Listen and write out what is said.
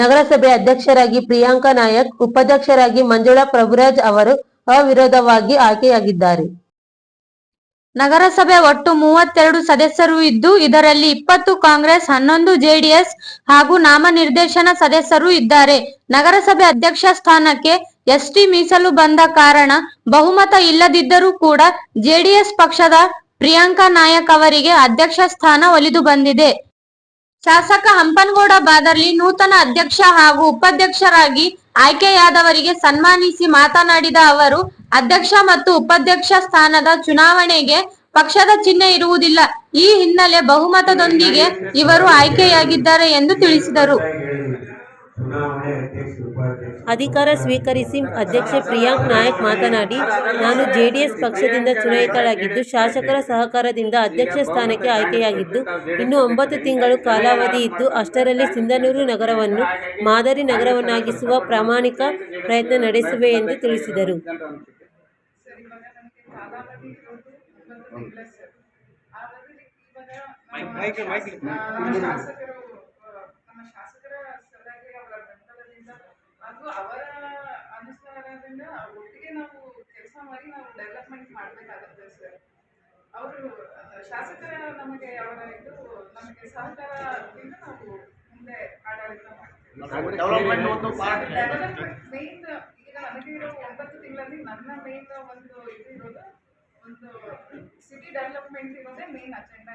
ನಗರಸಭೆ ಅಧ್ಯಕ್ಷರಾಗಿ ಪ್ರಿಯಾಂಕಾ ನಾಯಕ್, ಉಪಾಧ್ಯಕ್ಷರಾಗಿ ಮಂಜುಳಾ ಪ್ರಭುರಾಜ್ ಅವರು ಅವಿರೋಧವಾಗಿ ಆಯ್ಕೆಯಾಗಿದ್ದಾರೆ. ನಗರಸಭೆ ಒಟ್ಟು ಮೂವತ್ತೆರಡು ಸದಸ್ಯರು ಇದ್ದು, ಇದರಲ್ಲಿ ಇಪ್ಪತ್ತು ಕಾಂಗ್ರೆಸ್, ಹನ್ನೊಂದು ಜೆಡಿಎಸ್ ಹಾಗೂ ನಾಮನಿರ್ದೇಶನ ಸದಸ್ಯರು ಇದ್ದಾರೆ. ನಗರಸಭೆ ಅಧ್ಯಕ್ಷ ಸ್ಥಾನಕ್ಕೆ ಎಸ್ಟಿ ಮೀಸಲು ಬಂದ ಕಾರಣ ಬಹುಮತ ಇಲ್ಲದಿದ್ದರೂ ಕೂಡ ಜೆಡಿಎಸ್ ಪಕ್ಷದ ಪ್ರಿಯಾಂಕಾ ನಾಯಕ್ ಅವರಿಗೆ ಅಧ್ಯಕ್ಷ ಸ್ಥಾನ ಒಲಿದು ಬಂದಿದೆ. ಶಾಸಕ ಹಂಪನಗೌಡ ಬಾದರ್ಲಿ ನೂತನ ಅಧ್ಯಕ್ಷ ಹಾಗೂ ಉಪಾಧ್ಯಕ್ಷರಾಗಿ ಆಯ್ಕೆಯಾದವರಿಗೆ ಸನ್ಮಾನಿಸಿ ಮಾತನಾಡಿದ ಅವರು, ಅಧ್ಯಕ್ಷ ಮತ್ತು ಉಪಾಧ್ಯಕ್ಷ ಸ್ಥಾನದ ಚುನಾವಣೆಗೆ ಪಕ್ಷದ ಚಿಹ್ನೆ ಇರುವುದಿಲ್ಲ. ಈ ಹಿನ್ನೆಲೆ ಬಹುಮತದೊಂದಿಗೆ ಇವರು ಆಯ್ಕೆಯಾಗಿದ್ದಾರೆ ಎಂದು ತಿಳಿಸಿದರು. ಅಧಿಕಾರ ಸ್ವೀಕರಿಸಿ ಅಧ್ಯಕ್ಷೆ ಪ್ರಿಯಾಂಕ್ ನಾಯಕ್ ಮಾತನಾಡಿ ನಾನು ಜೆಡಿಎಸ್ ಪಕ್ಷದಿಂದ ಚುನಾಯಿತಳಾಗಿದ್ದು ಶಾಸಕರ ಸಹಕಾರದಿಂದ ಅಧ್ಯಕ್ಷ ಸ್ಥಾನಕ್ಕೆ ಆಯ್ಕೆಯಾಗಿದ್ದು ಇನ್ನು ಒಂಬತ್ತು ತಿಂಗಳು ಕಾಲಾವಧಿ ಇದ್ದು ಅಷ್ಟರಲ್ಲಿ ಸಿಂಧನೂರು ನಗರವನ್ನು ಮಾದರಿ ನಗರವನ್ನಾಗಿಸುವ ಪ್ರಾಮಾಣಿಕ ಪ್ರಯತ್ನ ನಡೆಸುವೆ ಎಂದು ತಿಳಿಸಿದರು. ಶಾಸಕರು ಅವರ ಅನುಸಾರದಿಂದ ಒಟ್ಟಿಗೆ ನಾವು ಕೆಲಸ ಮಾಡಿ ನಾವು ಡೆವಲಪ್ಮೆಂಟ್ ಮಾಡಬೇಕಾಗುತ್ತೆ ಸರ್ ಅವರು ಶಾಸಕರ ನಮಗೆ ಅವರ ಇದು ನಮಗೆ ಸಹಕಾರದಿಂದ ನಾವು ಮುಂದೆ ಆಡಳಿತ ಮಾಡ್ತೀವಿ. ಮೇನ್ ಈಗ ನನಗೆ ಇರೋ ಒಂಬತ್ತು ತಿಂಗಳಲ್ಲಿ ನನ್ನ ಮೇನ್ ಒಂದು ಇದು ಇರೋದು ಒಂದು ಸಿಟಿ ಡೆವಲಪ್ಮೆಂಟ್ ಇರೋದೇ ಮೇನ್ ಅಜೆಂಡಾ